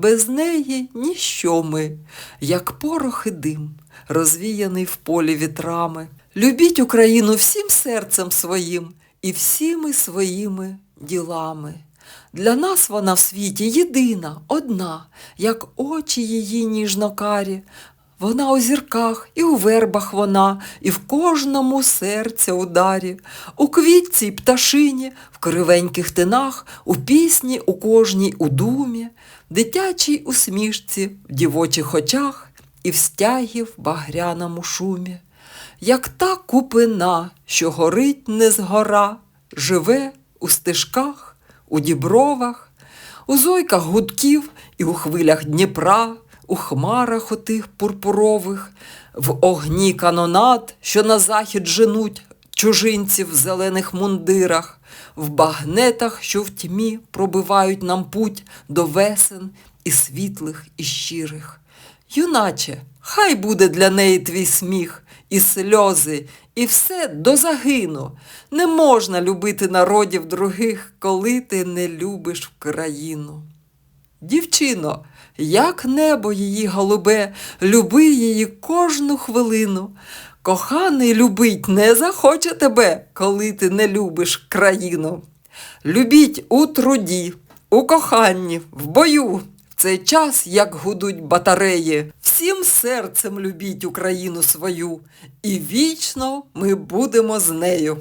Без неї ніщо ми, як порох і дим, розвіяний в полі вітрами. Любіть Україну всім серцем своїм і всіми своїми ділами. Для нас вона в світі єдина, одна, як очі її ніжнокарі. Вона у зірках, і у вербах вона, і в кожному серця ударі, у квітці й пташині, в кривеньких тинах, у пісні у кожній у думі, дитячій усмішці, в дівочих очах і в стягі в багряному шумі. Як та купина, що горить не згора, живе у стежках, у дібровах, у зойках гудків і у хвилях Дніпра, у хмарах отих пурпурових, в огні канонат, що на захід женуть чужинців в зелених мундирах, в багнетах, що в тьмі пробивають нам путь до весен і світлих, і щирих. Юначе, хай буде для неї твій сміх, і сльози, і все до загину. Не можна любити народів других, коли ти не любиш країну. Дівчино, як небо її голубе, люби її кожну хвилину. Коханий любить не захоче тебе, коли ти не любиш країну. Любіть у труді, у коханні, в бою, цей час, як гудуть батареї. Всім серцем любіть Україну свою, і вічно ми будемо з нею.